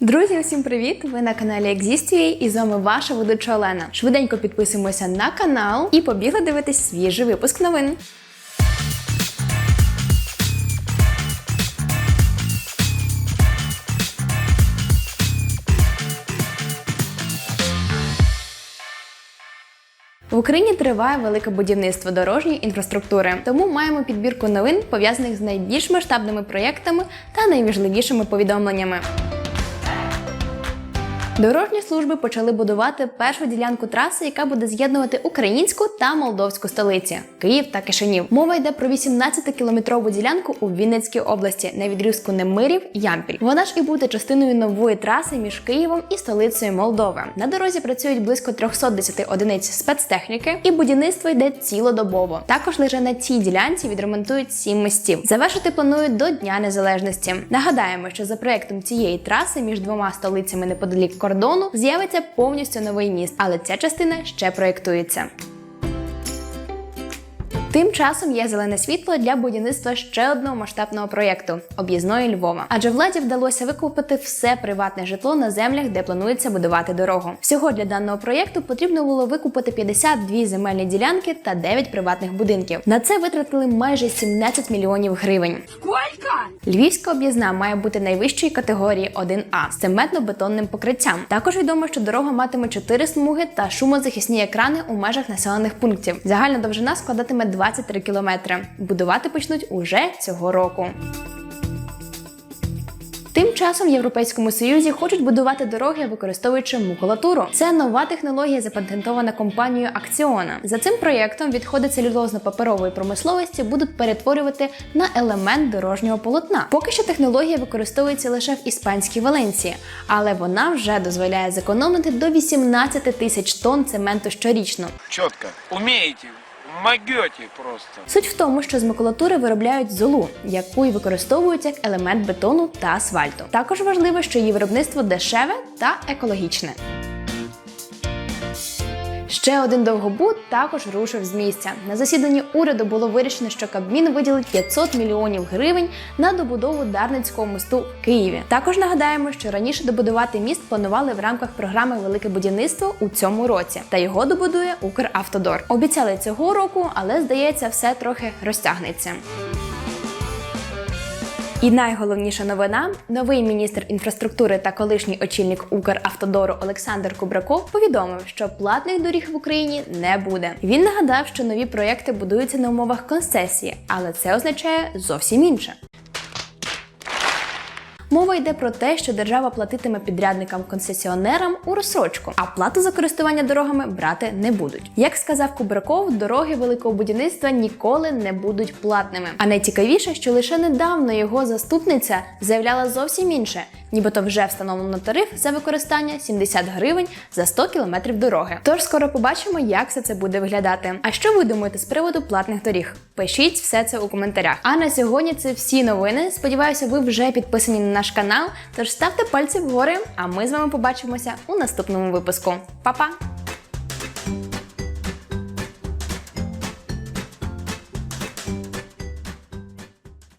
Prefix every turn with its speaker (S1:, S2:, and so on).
S1: Друзі, усім привіт! Ви на каналі Existuє і з вами ваша ведуча Олена. Швиденько підписуємося на канал і побігли дивитись свіжий випуск новин. В Україні триває велике будівництво дорожньої інфраструктури, тому маємо підбірку новин пов'язаних з найбільш масштабними проєктами та найважливішими повідомленнями. Дорожні служби почали будувати першу ділянку траси, яка буде з'єднувати українську та молдовську столиці Київ та Кишинів. Мова йде про 18-кілометрову ділянку у Вінницькій області на відрізку Немирів Ямпіль. Вона ж і буде частиною нової траси між Києвом і столицею Молдови. На дорозі працюють близько 310 одиниць спецтехніки, і будівництво йде цілодобово. Також лише на цій ділянці відремонтують сім мостів. Завершити планують до Дня Незалежності. Нагадаємо, що за проектом цієї траси між двома столицями неподалік кордону з'явиться повністю новий міст, але ця частина ще проєктується. Тим часом є зелене світло для будівництва ще одного масштабного проєкту об'їзної Львова. Адже владі вдалося викупити все приватне житло на землях, де планується будувати дорогу. Всього для даного проєкту потрібно було викупити 52 земельні ділянки та 9 приватних будинків. На це витратили майже 17 мільйонів гривень. Львівська об'їзна має бути найвищої категорії 1А з цементно-бетонним покриттям. Також відомо, що дорога матиме 4 смуги та шумозахисні екрани у межах населених пунктів. Загальна довжина складатиме 23 кілометри. Будувати почнуть уже цього року. Тим часом в Європейському Союзі хочуть будувати дороги, використовуючи макулатуру. Це нова технологія, запатентована компанією Акціона. За цим проєктом відходи целюлозно-паперової промисловості будуть перетворювати на елемент дорожнього полотна. Поки що технологія використовується лише в іспанській Валенції, але вона вже дозволяє зекономити до 18 тисяч тонн цементу щорічно.
S2: Четко. Умеете, могете просто.
S1: Суть в тому, що з макулатури виробляють золу, яку й використовують як елемент бетону та асфальту. Також важливо, що її виробництво дешеве та екологічне. Ще один довгобуд також рушив з місця. На засіданні уряду було вирішено, що Кабмін виділить 500 мільйонів гривень на добудову Дарницького мосту в Києві. Також нагадаємо, що раніше добудувати міст планували в рамках програми Велике будівництво у цьому році, та його добудує Укравтодор. Обіцяли цього року, але здається, все трохи розтягнеться. І найголовніша новина: новий міністр інфраструктури та колишній очільник Укравтодору Олександр Кубраков повідомив, що платних доріг в Україні не буде. Він нагадав, що нові проекти будуються на умовах концесії, але це означає зовсім інше. Мова йде про те, що держава платитиме підрядникам-концесіонерам у розсрочку, а плату за користування дорогами брати не будуть. Як сказав Кубраков, дороги великого будівництва ніколи не будуть платними. А найцікавіше, що лише недавно його заступниця заявляла зовсім інше. Нібито вже встановлено тариф за використання 70 гривень за 100 кілометрів дороги. Тож скоро побачимо, як все це буде виглядати. А що ви думаєте з приводу платних доріг? Пишіть все це у коментарях. А на сьогодні це всі новини. Сподіваюся, ви вже підписані на наш канал. Тож ставте пальці вгори, а ми з вами побачимося у наступному випуску. Па-па!